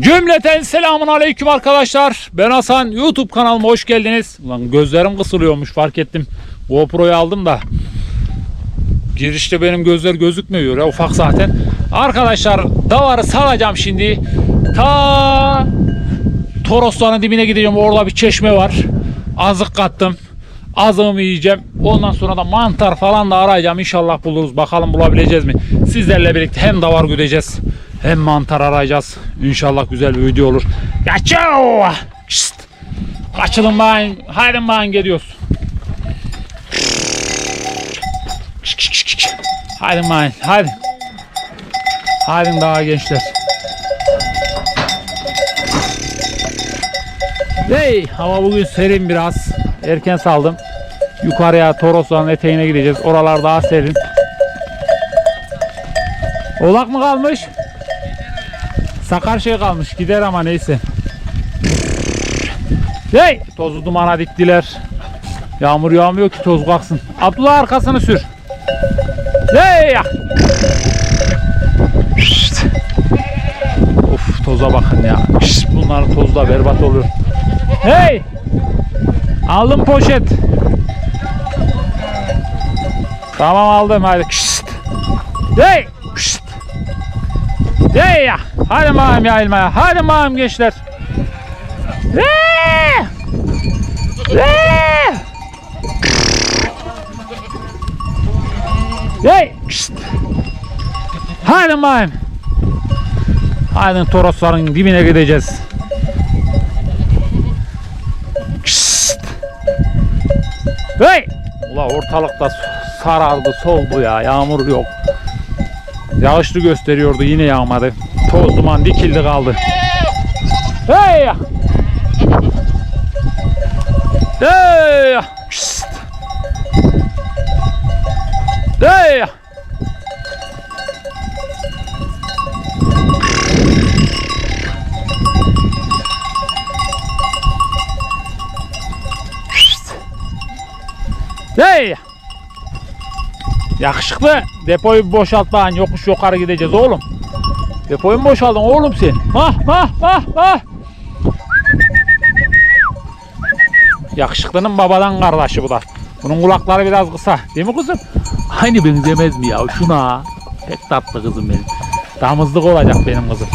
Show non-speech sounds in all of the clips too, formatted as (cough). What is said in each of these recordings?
Cümleten selamun aleyküm arkadaşlar. Ben Hasan. YouTube kanalıma hoş geldiniz. Lan gözlerim kısılıyormuş fark ettim. GoPro'yu aldım da. Girişte benim gözler gözükmüyor ya ufak zaten. Arkadaşlar davarı salacağım şimdi. Ta Torosların dibine gideceğim. Orada bir çeşme var. Azık kattım. Azığımı yiyeceğim. Ondan sonra da mantar falan da arayacağım. İnşallah buluruz. Bakalım bulabileceğiz mi? Sizlerle birlikte hem davar güdeceğiz hem mantar arayacağız. İnşallah güzel bir video olur. Kaçıyor. Kaçılın bakayım. Haydi bakayım gidiyoruz. Haydi bakayım. Haydi. Haydi daha gençler. Hey, hava bugün serin biraz. Erken saldım. Yukarıya Torosların eteğine gideceğiz. Oralar daha serin. Oğlak mı kalmış? Sakar şey kalmış. Gider ama neyse. Hey! Tozu dumana diktiler. Yağmur yağmıyor ki toz kalksın. Abdullah arkasını sür. Hey! Şşt! Of toza bakın ya. Şşt, bunların tozu berbat olur. Hey! Aldım poşet. Tamam aldım hadi. Hey! Hey ya! Hadi bakayım ya ilmaya. Hadi bakayım gençler. Hey! Hey! Hey! Şşt. Hadi bakayım. Hadi Torosların dibine gideceğiz. Şşt. Hey! Ula ortalıkta sarardı, soldu ya. Yağmur yok. Yağışlı gösteriyordu yine yağmadı. Toz duman dikildi kaldı. Hey! Hey! Yakışıklı. Depoyu boşalt lan. Yokuş yukarı gideceğiz oğlum. Depoyu mu boşaldın oğlum sen? Hah hah hah hah. Yakışıklının babadan kardeşi bu da. Bunun kulakları biraz kısa. Değil mi kızım? Aynı benzemez mi ya şuna? Pek tatlı kızım benim. Damızlık olacak benim kızım.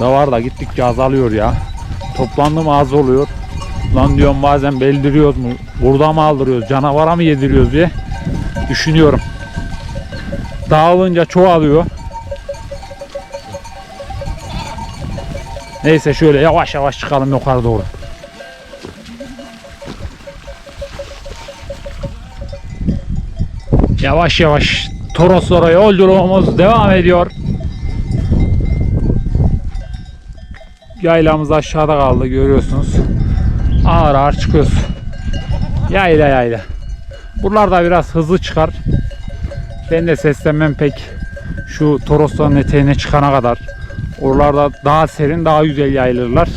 Da var da gittikçe azalıyor ya. Toplandı mı az oluyor. Lan diyorum bazen beldiriyoruz mu? Burada mı aldırıyoruz? Canavara mı yediriyoruz diye düşünüyorum. Dağılınca çoğalıyor. Neyse şöyle yavaş yavaş çıkalım yukarı doğru. Yavaş yavaş Toroslara yolculuğumuz devam ediyor. Yaylamız aşağıda kaldı görüyorsunuz. Ağır ağır çıkıyoruz. Yayla yayla. Buralarda biraz hızlı çıkar. Ben de seslenmem pek şu Torosların eteğine çıkana kadar. Oralarda daha serin, daha güzel yayılırlar.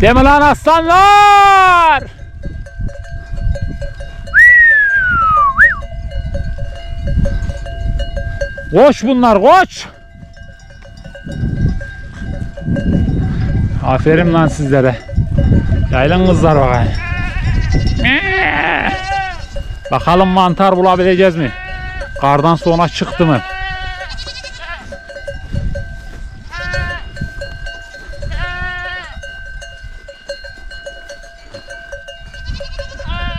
Mi lan aslanlar? Koş bunlar koş. Aferin lan sizlere. Yaylan kızlar bakayım. Bakalım mantar bulabileceğiz mi? Kardan sonra çıktı mı?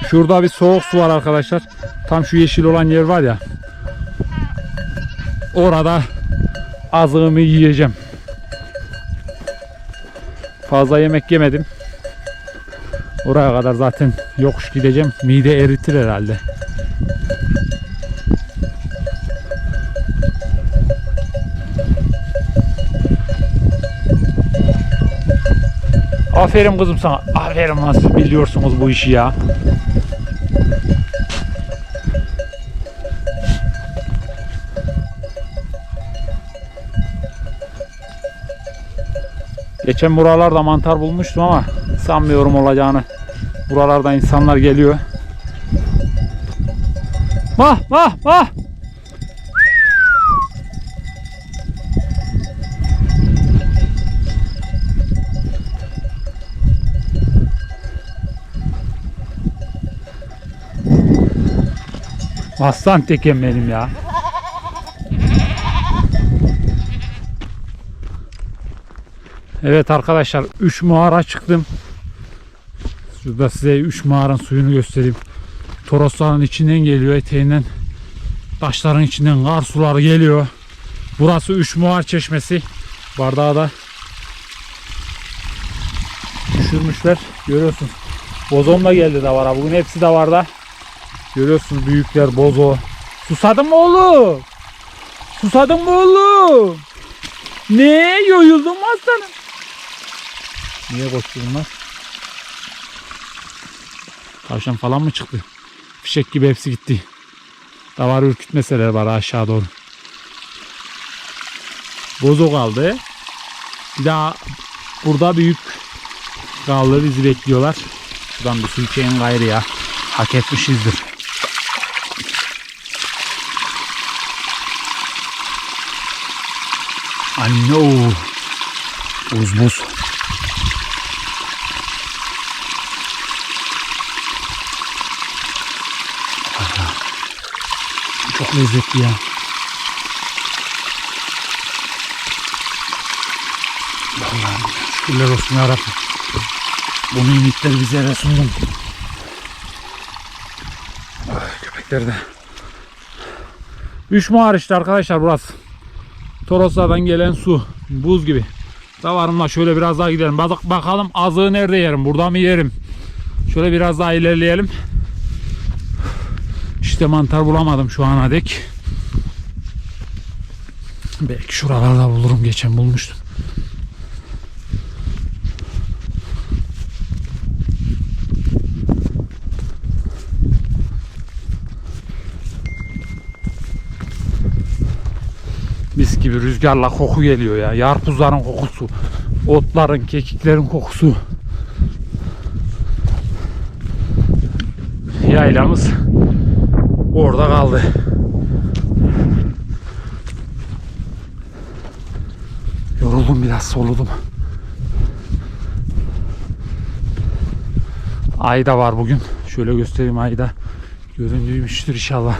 Şurada bir soğuk su var arkadaşlar. Tam şu yeşil olan yer var ya. Orada azığımı yiyeceğim. Fazla yemek yemedim. Oraya kadar zaten yokuş gideceğim. Mide eritir herhalde. Aferin kızım sana. Aferin siz biliyorsunuz bu işi ya. Geçen buralarda mantar bulmuştum ama sanmıyorum olacağını. Buralarda insanlar geliyor. Vah vah vah. Aslan tekem benim ya. Evet arkadaşlar 3 mağara çıktım. Şurada size 3 mağaranın suyunu göstereyim. Torosların içinden geliyor eteğinden. Taşların içinden kar suları geliyor. Burası 3 muhar çeşmesi. Bardağı da düşürmüşler. Görüyorsunuz. Bozon da geldi davara. Bugün hepsi davarda. Görüyorsunuz büyükler bozo. Susadın mı oğlum? Susadın mı oğlum? Ne? Yoyuldun mu aslanım? Niye koştu bunlar? Tavşan falan mı çıktı? Fişek gibi hepsi gitti. Davar ürkütmeseler var aşağı doğru. Bozo kaldı. Bir daha burada büyük kaldı bizi bekliyorlar. Şuradan bir su içeyim gayrı ya. Hak etmişizdir. Anno. Buz buz. Çok lezzetli ya. Allah'ım şükürler olsun yarabbim. Bu nimetleri bize sundun. Ay, Köpekler de. Üç muhar işte arkadaşlar burası. Toroslardan gelen su. Buz gibi. Davarımla şöyle biraz daha gidelim. Bak, bakalım azığı nerede yerim? Burada mı yerim? Şöyle biraz daha ilerleyelim. İşte mantar bulamadım şu ana dek. Belki şuralarda bulurum. Geçen bulmuştum. Mis gibi rüzgarla koku geliyor ya. Yarpuzların kokusu. Otların, kekiklerin kokusu. Yaylamız orada kaldı. Yoruldum biraz, soludum. Ay da var bugün. Şöyle göstereyim ayı da. İnşallah.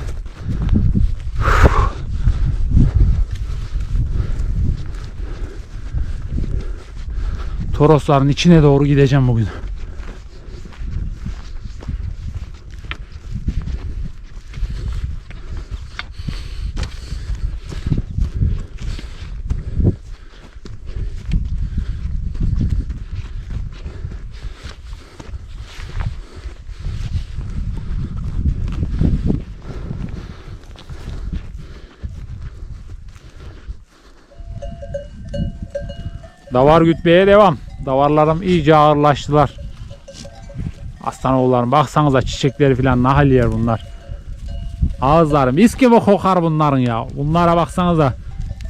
Torosların içine doğru gideceğim bugün. Davar gütmeye devam. Davarlarım iyice ağırlaştılar. Aslan oğullarım baksanıza çiçekleri falan nahal yer bunlar. Ağızları mis gibi kokar bunların ya. Bunlara baksanıza.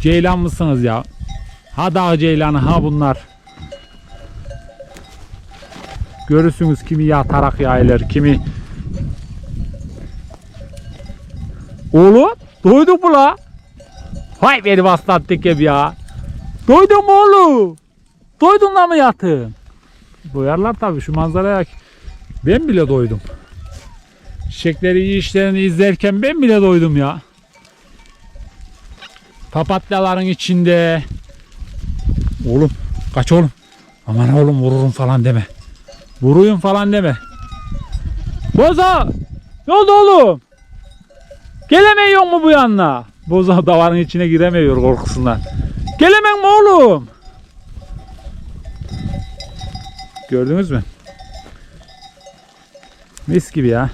Ceylan mısınız ya? Ha dağ ceylanı ha bunlar. Görürsünüz kimi yatarak yayılır, kimi Oğlum doyduk mu la? Vay benim aslan tekem ya. Doydun mu oğlum? Doydun la mı yatın? Doyarlar tabii şu manzaraya. Ben bile doydum. Çiçekleri yiyişlerini izlerken ben bile doydum ya. Papatyaların içinde. Oğlum kaç oğlum. Aman oğlum vururum falan deme. Vuruyum falan deme. Boza! Ne oldu oğlum? Gelemiyor mu bu yanına? Boza davarın içine giremiyor korkusundan. Gelemem mi oğlum? Gördünüz mü? Mis gibi ya.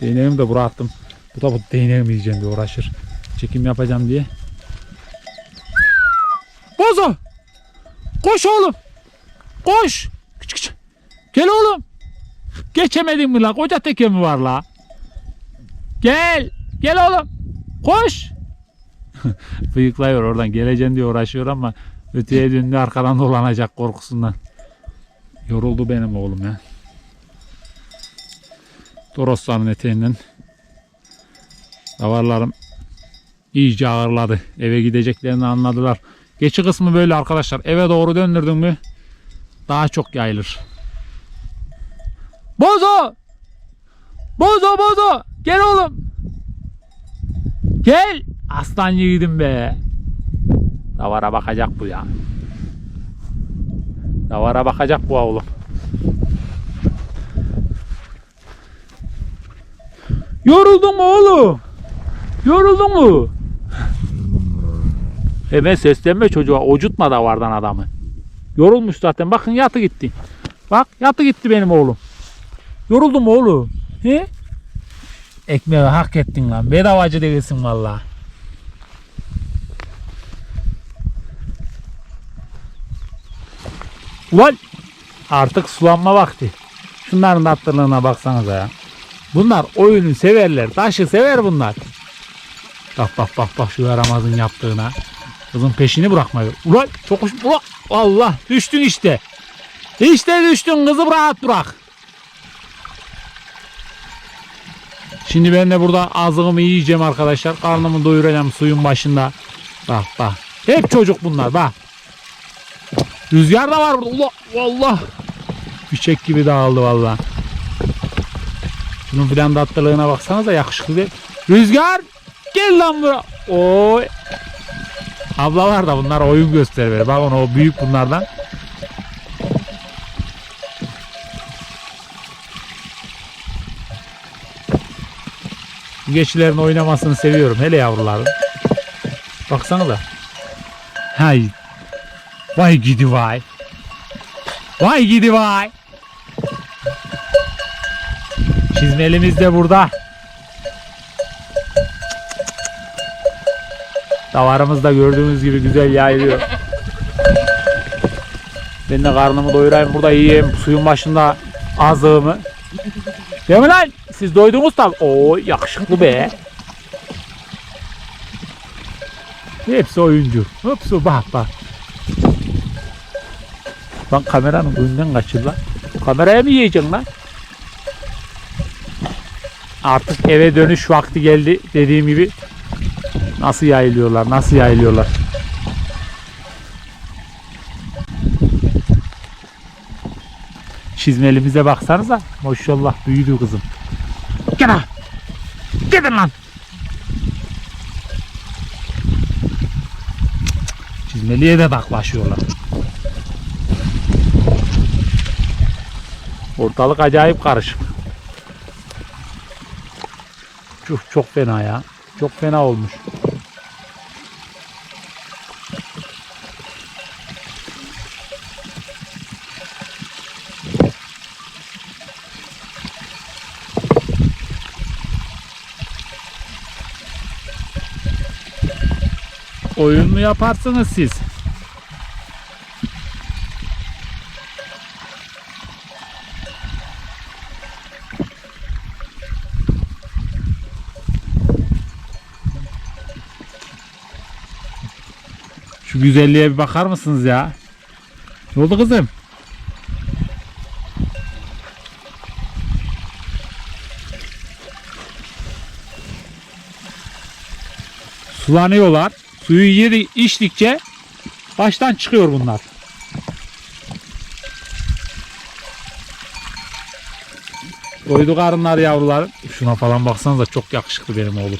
Değneğimi de buraya attım. Bu da bu değneğimi yiyeceğim diye uğraşır. Çekim yapacağım diye. Bozo! Koş oğlum! Koş! Küç küç. Gel oğlum! Geçemedin mi la? Koca teke mi var la? Gel! Gel oğlum! Koş! (laughs) Bıyıklıyor oradan geleceğim diye uğraşıyor ama öteye döndü arkadan dolanacak korkusundan. Yoruldu benim oğlum ya. Torosların eteğinden davarlarım iyice ağırladı. Eve gideceklerini anladılar. Geçi kısmı böyle arkadaşlar. Eve doğru döndürdün mü daha çok yayılır. Bozo! Bozo bozo! Gel oğlum. Gel. Aslan yiğidim be. Davara bakacak bu ya. Davara bakacak bu oğlum. Yoruldun mu oğlum? Yoruldun mu? Hemen seslenme çocuğa. Ocutma davardan adamı. Yorulmuş zaten. Bakın yatı gitti. Bak yatı gitti benim oğlum. Yoruldun mu oğlum? He? Ekmeği hak ettin lan. Bedavacı değilsin valla. Ulan artık sulanma vakti. Şunların tatlılığına baksanıza ya. Bunlar oyunu severler. Taşı sever bunlar. Bak bak bak bak şu yaramazın yaptığına. Kızın peşini bırakmıyor. Ulan çok hoş. Ulan Allah düştün işte. İşte düştün kızı rahat bırak. Şimdi ben de burada ağzımı yiyeceğim arkadaşlar. Karnımı doyuracağım suyun başında. Bak bak. Hep çocuk bunlar bak. Rüzgar da var burada. Ula, vallah. Fişek gibi dağıldı valla. Şunun filan tatlılığına baksanıza yakışıklı değil. Rüzgar gel lan buraya. Oy. Ablalar da bunlar oyun gösteriyor. Bak onu o büyük bunlardan. Geçilerin oynamasını seviyorum. Hele yavruların. Baksana da. Vay gidi vay. Vay gidi vay. Çizmelimiz de burada. Davarımız da gördüğünüz gibi güzel yayılıyor. Ben de karnımı doyurayım burada yiyeyim suyun başında azığımı. Değil mi lan? Siz doydunuz tabi. Oo yakışıklı be. Hepsi oyuncu. Hepsi bak bak. Lan kameranın önünden kaçır lan. Kameraya mı yiyeceksin lan? Artık eve dönüş vakti geldi dediğim gibi. Nasıl yayılıyorlar, nasıl yayılıyorlar. Çizmelimize baksanıza. Maşallah büyüdü kızım. Gel ha. Gidin lan. Çizmeliye de taklaşıyorlar. Ortalık acayip karışık. Çok çok fena ya. Çok fena olmuş. Oyun mu yaparsınız siz? Güzelliğe bir bakar mısınız ya? Ne oldu kızım? Sulanıyorlar. Suyu yedi içtikçe baştan çıkıyor bunlar. Doydu karınlar yavrular. Şuna falan baksanıza çok yakışıklı benim oğlum.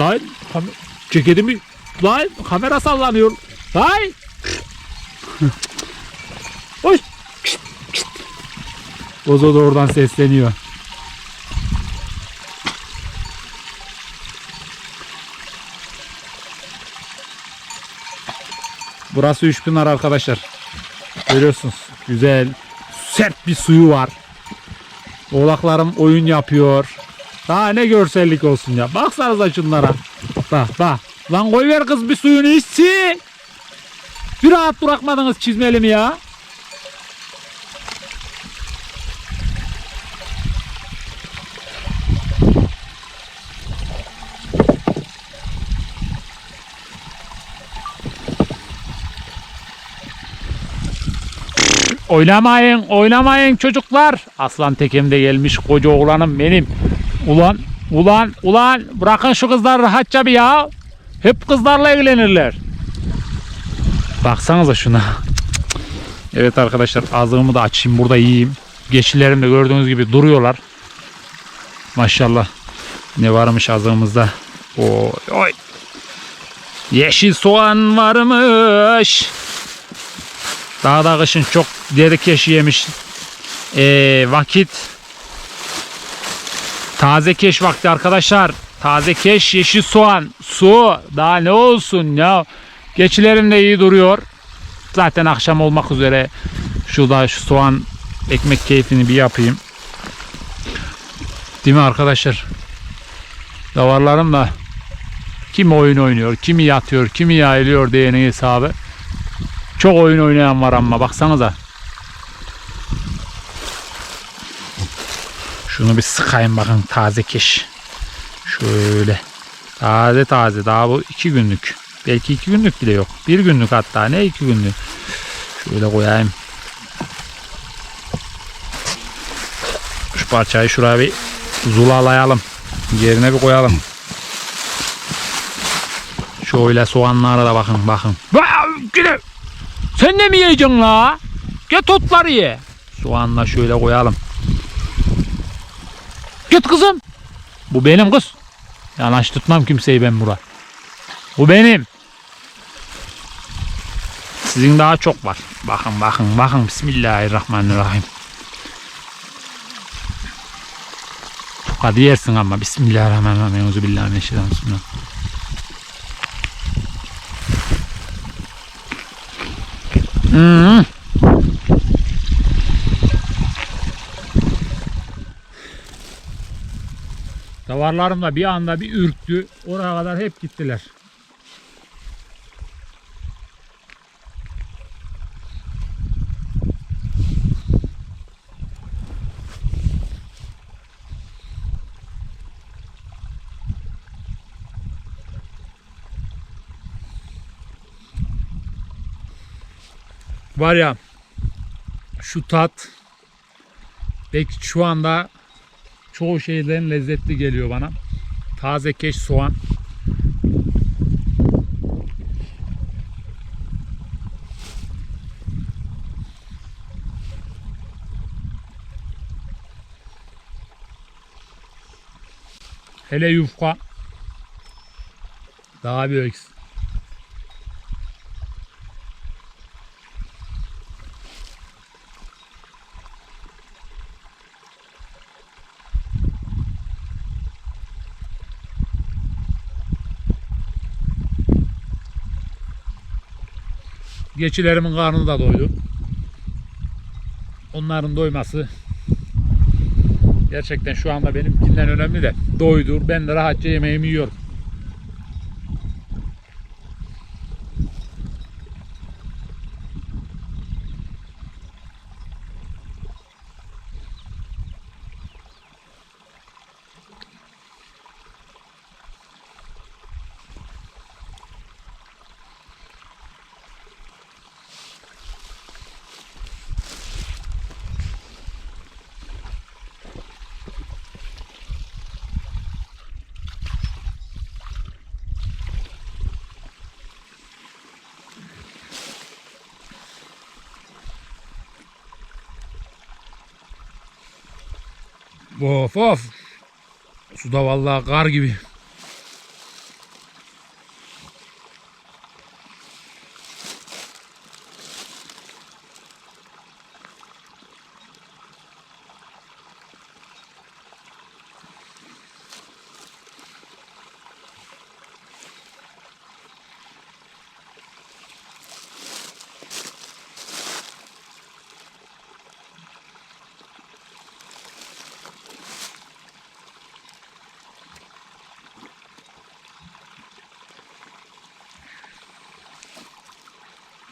Lan kam- ceketimi lan kamera sallanıyor. Lan. Hoş. Bozo da oradan sesleniyor. Burası Üçpınar arkadaşlar. Görüyorsunuz. Güzel. Sert bir suyu var. Oğlaklarım oyun yapıyor. Daha ne görsellik olsun ya. Baksanıza şunlara. Bak bak. Lan koy ver kız bir suyunu içsin. Bir rahat bırakmadınız çizmelimi ya. Oynamayın, oynamayın çocuklar. Aslan tekem de gelmiş koca oğlanım benim. Ulan, ulan, ulan bırakın şu kızlar rahatça bir ya. Hep kızlarla ilgilenirler. Baksanıza şuna. Evet arkadaşlar azığımı da açayım burada yiyeyim. Geçilerim de gördüğünüz gibi duruyorlar. Maşallah. Ne varmış azığımızda. Oy, oy. Yeşil soğan varmış. Daha da kışın çok deri keşi yemiş. Ee, vakit. Taze keş vakti arkadaşlar. Taze keş, yeşil soğan, su. Daha ne olsun ya. Geçilerim de iyi duruyor. Zaten akşam olmak üzere. Şurada şu soğan ekmek keyfini bir yapayım. Değil mi arkadaşlar? Davarlarım da kimi oyun oynuyor, kimi yatıyor, kimi yayılıyor diyenin hesabı. Çok oyun oynayan var ama baksanıza. Şunu bir sıkayım bakın taze keş. Şöyle. Taze taze daha bu iki günlük. Belki iki günlük bile yok. Bir günlük hatta ne iki günlük. Şöyle koyayım. Şu parçayı şuraya bir zulalayalım. Yerine bir koyalım. Şöyle soğanlara da bakın bakın. Sen de mi yiyeceksin la? Git otları ye. Soğanla şöyle koyalım. Git kızım. Bu benim kız. Yanaş tutmam kimseyi ben bura. Bu benim. Sizin daha çok var. Bakın bakın bakın. Bismillahirrahmanirrahim. Hadi yersin ama. Bismillahirrahmanirrahim. Euzubillahimineşşeytanirracim. Hmm. Davarlarım da bir anda bir ürktü. Oraya kadar hep gittiler. Var ya şu tat belki şu anda çoğu şeylerin lezzetli geliyor bana. Taze keş soğan. Hele yufka daha bir öks. Geçilerimin karnı da doydu. Onların doyması gerçekten şu anda benimkinden önemli de doydur. Ben de rahatça yemeğimi yiyorum. Of of. Suda vallahi kar gibi.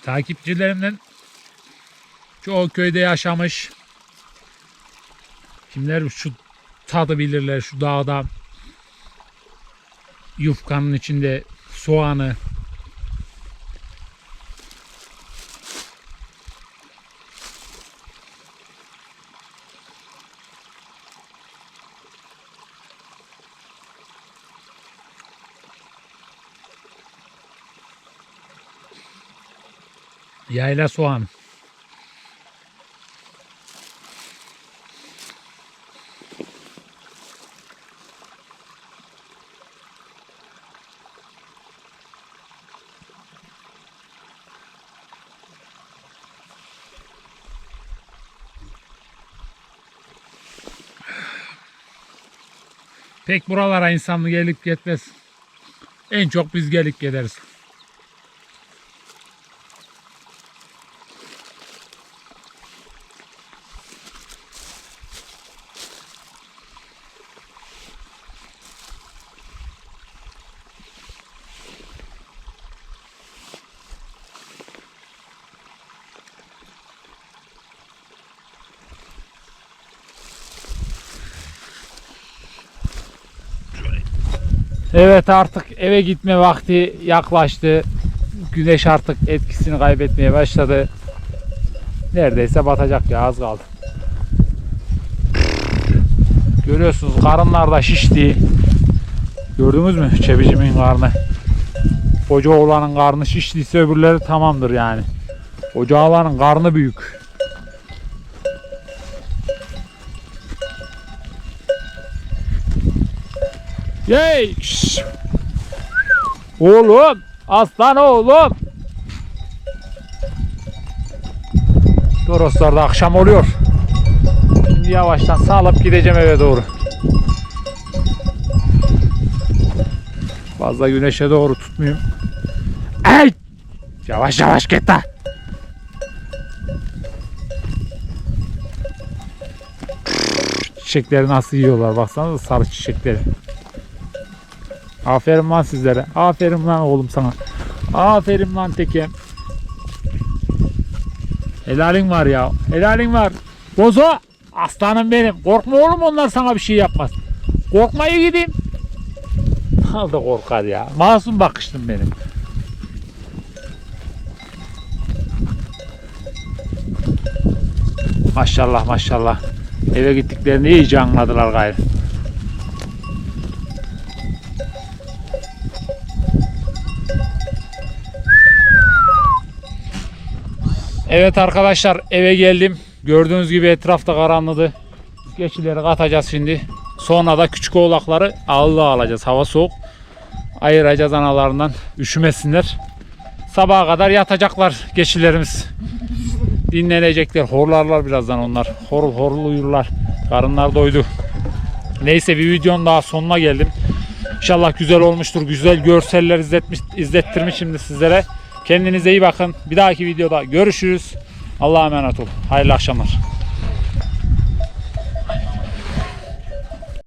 Takipçilerimden çoğu köyde yaşamış. Kimler şu tadı bilirler şu dağda yufkanın içinde soğanı Yayla soğan. Pek buralara insanlı gelip gitmez. En çok biz gelip gideriz. Evet artık eve gitme vakti yaklaştı. Güneş artık etkisini kaybetmeye başladı. Neredeyse batacak ya az kaldı. Görüyorsunuz karınlar da şişti. Gördünüz mü çebicimin karnı? Koca oğlanın karnı şiştiyse öbürleri tamamdır yani. Koca oğlanın karnı büyük. Yey! şş! Oğlum! Aslan oğlum! Toroslarda akşam oluyor. Şimdi yavaştan sağlıp gideceğim eve doğru. Fazla güneşe doğru tutmayayım. Ey! Yavaş yavaş git lan. Çiçekleri nasıl yiyorlar baksanıza sarı çiçekleri. Aferin lan sizlere. Aferin lan oğlum sana. Aferin lan tekim. Helalin var ya. Helalin var. Bozo. Aslanım benim. Korkma oğlum onlar sana bir şey yapmaz. Korkmayı gideyim. Al da korkar ya. Masum bakıştım benim. Maşallah maşallah. Eve gittiklerini iyice anladılar gayrı. Evet arkadaşlar eve geldim. Gördüğünüz gibi etrafta karanlıdı. Geçileri katacağız şimdi. Sonra da küçük oğlakları ağırlığa alacağız. Hava soğuk. Ayıracağız analarından. Üşümesinler. Sabaha kadar yatacaklar geçilerimiz. Dinlenecekler. Horlarlar birazdan onlar. Horul horul uyurlar. Karınlar doydu. Neyse bir videonun daha sonuna geldim. İnşallah güzel olmuştur. Güzel görseller izletmiş, izlettirmiş şimdi sizlere. Kendinize iyi bakın. Bir dahaki videoda görüşürüz. Allah'a emanet olun. Hayırlı akşamlar.